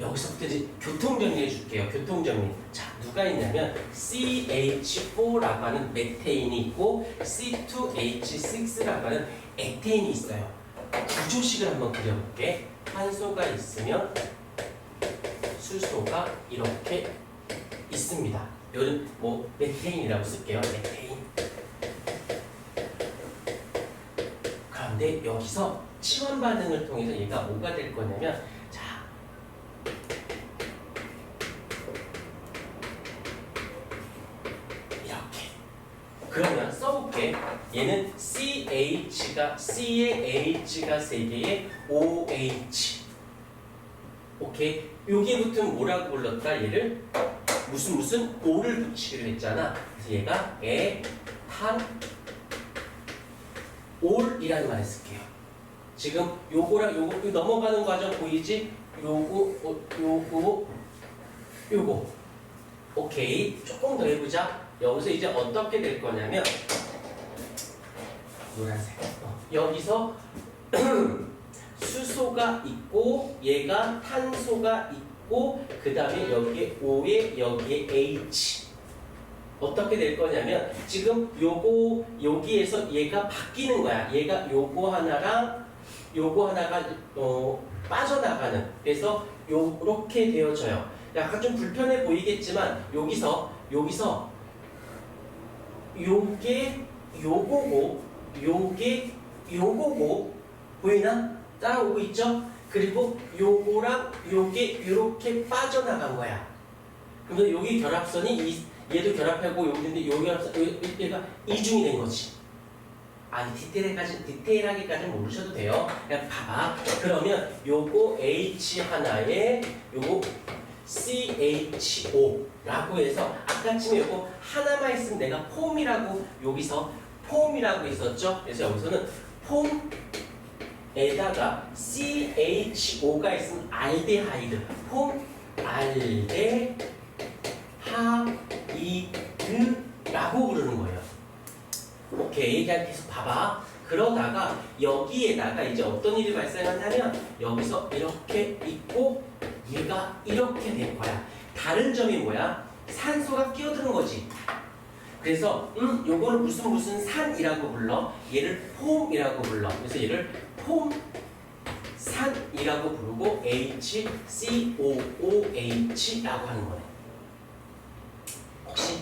여기서부터 이제 교통 정리해 줄게요. 교통 정리. 자, 누가 있냐면 CH4라고 하는 메테인이 있고 C2H6라고 하는 에테인이 있어요. 구조식을 한번 그려볼게. 탄소가 있으면 수소가 이렇게 있습니다. 요즘 뭐 메테인이라고 쓸게요. 메테인. 그런데 여기서 치원 반응을 통해서 얘가 뭐가 될 거냐면 자 이렇게 그러면 써볼게 얘는 CH가 C의 H가 세 개의 OH 오케이 붙으면 뭐라고 불렀다 얘를 무슨 무슨 O를 붙이기로 했잖아 그래서 얘가 에 탄 올이라는 말을 쓸게요. 지금 요거랑 요거 요 넘어가는 과정 보이지? 요거 어, 요거 요거 오케이 조금 더 해보자. 여기서 이제 어떻게 될 거냐면 노란색 어, 여기서 수소가 있고 얘가 탄소가 있고 그 다음에 여기에 O에 여기에 H 어떻게 될 거냐면 지금 요거 여기에서 얘가 바뀌는 거야. 얘가 요거 하나랑 요거 하나가 어, 빠져나가는. 그래서 요렇게 되어져요. 약간 좀 불편해 보이겠지만 여기서 여기서 요게 요거고 요게 요거고 보이나? 따라오고 있죠? 그리고 요거랑 요게 요렇게 빠져나간 거야. 그러면 여기 결합선이 이 얘도 결합하고 여기인데 여기 결합선 여- 얘가 이중이 된 거지. 아니 디테일하게까지 디테일하게까지는 모르셔도 돼요. 그냥 봐봐. 그러면 요거 H 하나에 요거 CHO라고 해서 아까쯤에 요거 하나만 있으면 내가 폼이라고 여기서 폼이라고 있었죠. 그래서 여기서는 폼에다가 CHO가 있으면 알데하이드 폼 알데 하이드라고 부르는 거예요. 오케이, 그냥 계속 봐봐. 그러다가 여기에다가 이제 어떤 일이 발생하냐면 여기서 이렇게 있고 얘가 이렇게 될 거야. 다른 점이 뭐야? 산소가 끼어드는 거지. 그래서 음, 요거는 무슨 무슨 산이라고 불러. 얘를 폼이라고 불러. 그래서 얘를 폼 산이라고 부르고 HCOOH라고 하는 거네. 혹시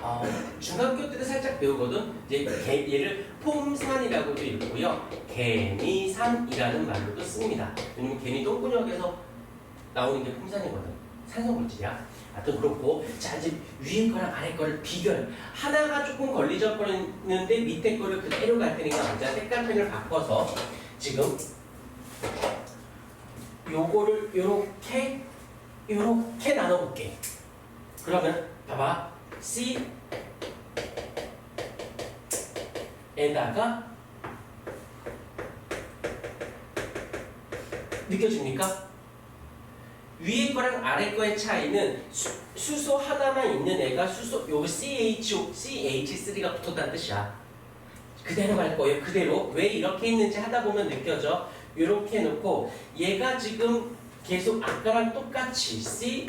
어, 중학교 때도 살짝 배우거든. 이제 개- 얘를 폼산이라고도 읽고요. 개미산이라는 말로도 씁니다. 왜냐면 개미 똥구녕에서 나오는 게 폼산이거든. 산소물질이야. 하여튼 그렇고 자 이제 위에 거랑 아래 거를 비교해 하나가 조금 걸리적거리는데 밑에 거를 그대로 갈 테니까 먼저 색깔펜을 바꿔서 지금 요거를 요렇게 요렇게 나눠볼게 그러면 봐봐 C 에다가 느껴집니까? 위에 거랑 아래 거의 차이는 수, 수소 하나만 있는 애가 수소 요 CHO, CH3가 붙었다는 뜻이야. 그대로 갈 거예요. 그대로 왜 이렇게 있는지 하다 보면 느껴져. 이렇게 해놓고 얘가 지금 계속 아까랑 똑같이 C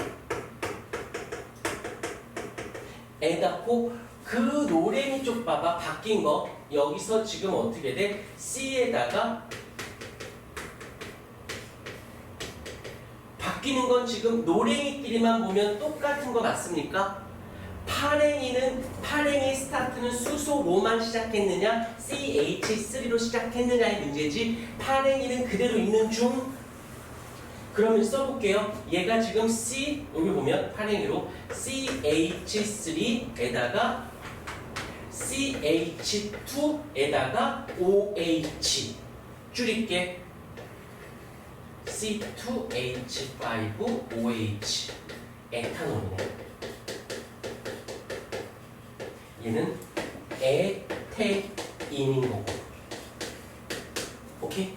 에다고 그 노랭이 쪽 봐봐 바뀐 거 여기서 지금 어떻게 돼? C에다가 바뀌는 건 지금 노랭이끼리만 보면 똑같은 거 맞습니까? 파랭이는 파랭의 스타트는 수소로만 시작했느냐? CH3로 시작했느냐의 문제지 파랭이는 그대로 있는 중? 그러면 써볼게요. 얘가 지금 C 여기 보면 파랭이로 CH3에다가 CH2에다가 OH 줄일게 C2H5OH 에탄올이네. 얘는 에테인인 거고. 오케이?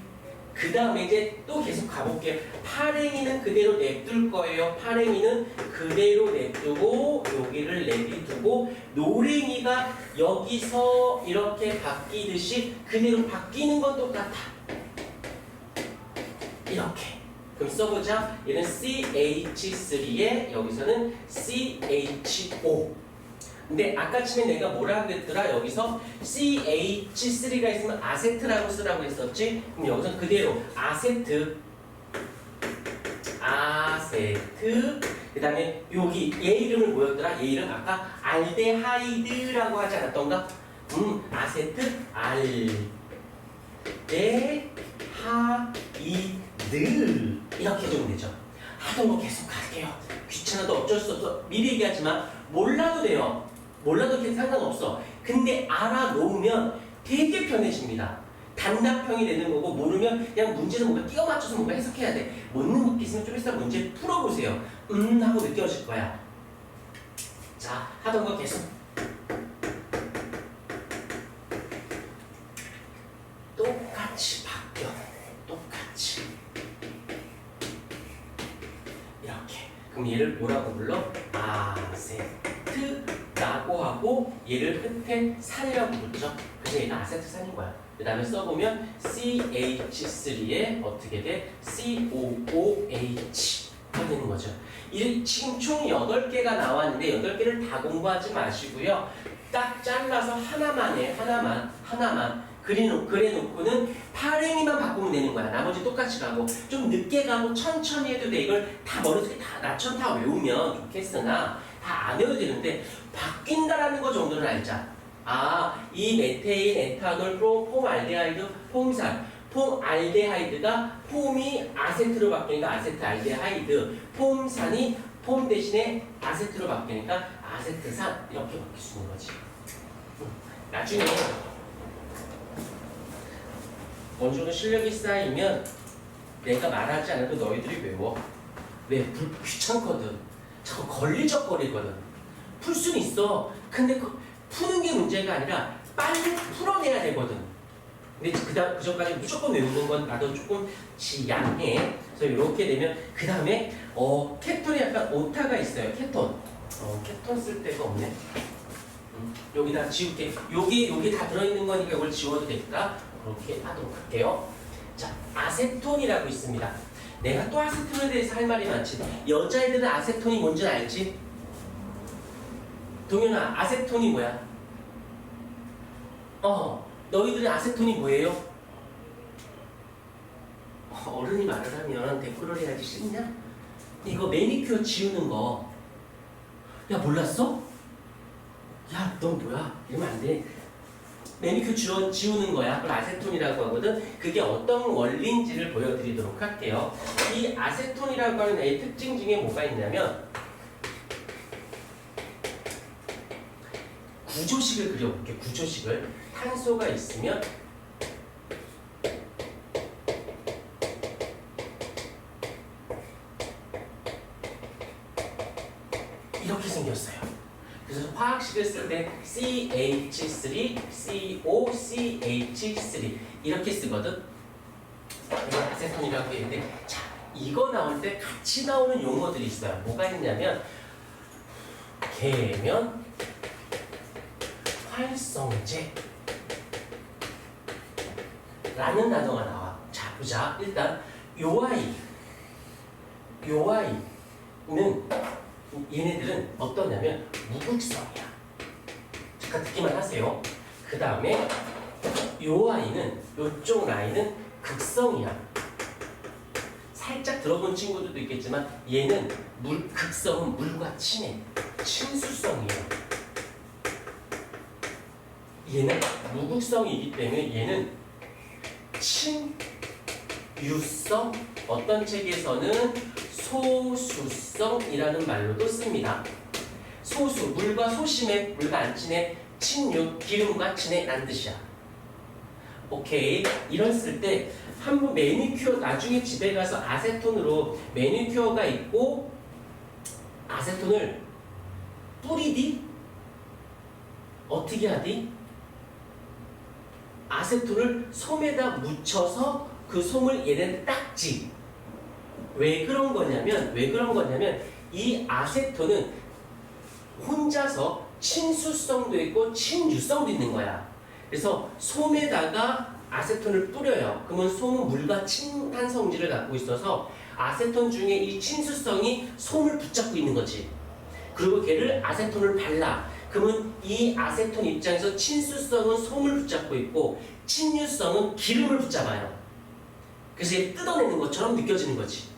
그 다음에 이제 또 계속 가볼게요. 파랭이는 그대로 냅둘 거예요. 파랭이는 그대로 냅두고 여기를 내비두고 노랭이가 여기서 이렇게 바뀌듯이 그대로 바뀌는 건 똑같아. 이렇게. 그럼 써보자. 얘는 CH3에 여기서는 CHO. 근데 아까쯤에 내가 뭐라고 그랬더라? 여기서 CH3가 있으면 아세트라고 쓰라고 했었지? 그럼 여기서 그대로 아세트 아세트 그 다음에 여기 얘 이름을 뭐였더라? 얘 이름 아까 알데하이드라고 하지 않았던가? 음 아세트 알데하이드 이렇게 적으면 되죠 하던 거 계속 갈게요 귀찮아도 어쩔 수 없어 미리 얘기하지만 몰라도 돼요 몰라도 상관없어 근데 알아놓으면 되게 편해집니다 단답형이 되는 거고 모르면 그냥 문제는 뭔가 끼워 맞춰서 뭔가 해석해야 돼. 못 느끼시면 좀 있어 문제 풀어보세요. 음 하고 느껴질 거야. 자 하던 거 계속. 똑같이 바뀌어. 똑같이. 이렇게. 그럼 얘를 뭐라고 불러? 아세트라고 하고 얘를 끝에 산이라고 부르죠. 그래서 얘가 아세트산인 거야. 그 다음에 써보면 CH3에 어떻게 돼? COOH가 되는 거죠. 이 지금 총 8개가 나왔는데 8개를 다 공부하지 마시고요. 딱 잘라서 하나만 해. 하나만. 하나만. 그래놓, 그래놓고는 파랭이만 바꾸면 되는 거야. 나머지 똑같이 가고 좀 늦게 가고 천천히 해도 돼. 이걸 다 머릿속에 다 나천 다 외우면 좋겠으나 다 안 외워도 되는데 바뀐다라는 거 정도는 알자. 아, 이 메테인, 에탄올, 프로, 폼알데하이드, 폼산. 폼알데하이드가 폼이 아세트로 바뀌니까 아세트 알데하이드. 폼산이 폼 대신에 아세트로 바뀌니까 아세트산. 이렇게 바뀔 수 있는 거지. 음, 나중에 어느 정도 실력이 쌓이면 내가 말하지 않아도 너희들이 외워. 왜? 불 귀찮거든. 자꾸 걸리적거리거든. 풀 수는 있어. 근데 그 푸는 게 문제가 아니라 빨리 풀어내야 되거든. 근데 그다음 그 전까지 무조건 외우는 건 나도 조금 지양해. 그래서 이렇게 되면 그 다음에 어 케톤이 약간 오타가 있어요. 케톤. 어 케톤 쓸 데가 없네. 음, 여기다 지울게. 여기 여기 다 들어있는 거니까 이걸 지워도 되니까 그렇게 하도록 할게요. 자 아세톤이라고 있습니다. 내가 또 아세톤에 대해서 할 말이 많지. 여자애들은 아세톤이 뭔지 알지? 동현아, 아세톤이 뭐야? 어, 너희들은 아세톤이 뭐예요? 어, 어른이 말을 하면 댓글을 해야지 싫냐? 이거 매니큐어 지우는 거. 야, 몰랐어? 야, 넌 뭐야? 이러면 안 돼. 매니큐어 지워, 지우는 거야. 그걸 아세톤이라고 하거든. 그게 어떤 원리인지를 보여드리도록 할게요. 이 아세톤이라고 하는 애의 특징 중에 뭐가 있냐면, 구조식을 그려볼게 구조식을 탄소가 있으면 이렇게 생겼어요. 그래서 화학식을 쓸 때 CH3, CO, CH3 이렇게 쓰거든. 아세톤이라고 했는데 자 이거 나올 때 같이 나오는 용어들이 있어요. 뭐가 있냐면 계면 활성제 라는 단어가 나와. 자, 보자. 일단 요 아이 요 아이는 얘네들은 어떠냐면 무극성이야. 잠깐 듣기만 하세요. 그 다음에 요 아이는 요쪽 라인은 극성이야. 살짝 들어본 친구들도 있겠지만 얘는 물 극성은 물과 친해. 친수성이에요. 얘는 무극성이기 때문에 얘는 친유성 어떤 책에서는 소수성이라는 말로도 씁니다. 소수 물과 소심해 물과 안 친해 친유 기름과 친해 란 뜻이야. 오케이 쓸때 한번 매니큐어 나중에 집에 가서 아세톤으로 매니큐어가 있고 아세톤을 뿌리디 어떻게 하디? 아세톤을 솜에다 묻혀서 그 솜을 얘네는 닦지. 왜 그런 거냐면 왜 그런 거냐면 이 아세톤은 혼자서 친수성도 있고 친유성도 있는 거야. 그래서 솜에다가 아세톤을 뿌려요. 그러면 솜은 물과 친한 성질을 갖고 있어서 아세톤 중에 이 친수성이 솜을 붙잡고 있는 거지. 그리고 걔를 아세톤을 발라. 그러면 이 아세톤 입장에서 친수성은 솜을 붙잡고 있고 친유성은 기름을 붙잡아요. 그래서 얘 뜯어내는 것처럼 느껴지는 거지.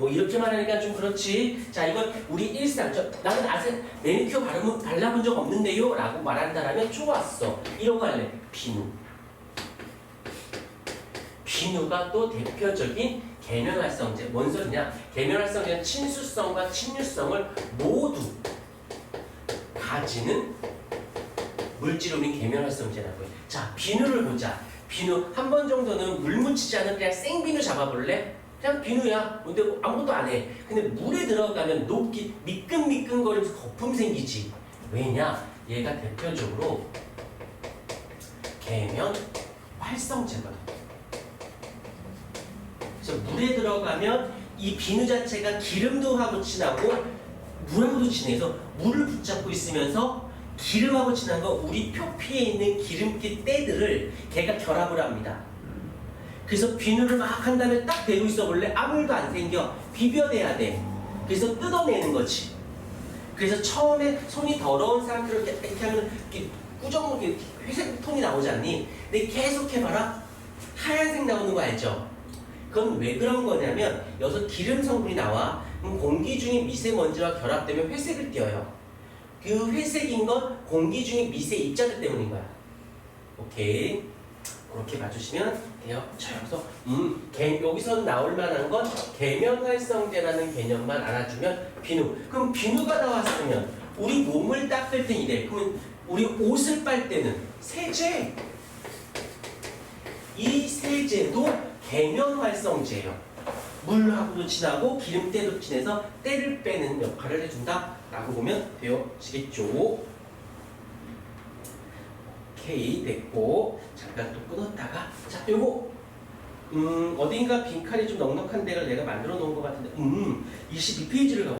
뭐 이렇게 말하니까 좀 그렇지. 자 이건 우리 일상 저 나는 아세 매니큐어 바르면 발라본 적 없는데요 라고 말한다라면 좋았어. 이런 거 할래. 비누. 비누가 또 대표적인 계면활성제. 뭔 소리냐? 계면활성제는 친수성과 친유성을 모두 가지는 물질음인 계면활성제라고요. 자, 비누를 보자. 비누 한 번 정도는 물 묻히지 않은 그냥 생비누 잡아볼래? 그냥 비누야. 근데 아무것도 안 해. 근데 물에 들어가면 녹기 미끈미끈거리면서 거품 생기지. 왜냐? 얘가 대표적으로 계면 활성제거든. 그래서 물에 들어가면 이 비누 자체가 기름도 하고 친하고 물하고도 친해서 물을 붙잡고 있으면서 기름하고 친한 거 우리 표피에 있는 기름기 때들을 걔가 결합을 합니다. 그래서 비누를 막 한 다음에 딱 대고 있어 볼래 아무 일도 안 생겨 비벼내야 돼. 그래서 뜯어내는 거지. 그래서 처음에 손이 더러운 상태로 이렇게, 이렇게 하면 이렇게 꾸정물 이렇게 회색 톤이 나오지 않니? 근데 계속 해봐라 하얀색 나오는 거 알죠? 그건 왜 그런 거냐면 여기서 기름 성분이 나와 그럼 공기 중에 미세먼지와 결합되면 회색을 띄어요. 그 회색인 건 공기 중에 미세 입자들 때문인 거야. 오케이. 그렇게 봐주시면 돼요. 자, 여기서 음, 개, 여기서 나올 만한 건 계면활성제라는 개념만 알아주면 비누. 그럼 비누가 나왔으면 우리 몸을 닦을 때 이래. 그러면 우리 옷을 빨 때는 세제. 이 세제도 계면활성제예요. 물하고도 친하고 기름때도 친해서 때를 빼는 역할을 해준다라고 보면 되어지겠죠. 오케이 됐고. 잠깐 또 끊었다가 자 요거. 음 어딘가 빈칸이 좀 넉넉한 데를 내가 만들어 놓은 것 같은데. 음 22페이지를 가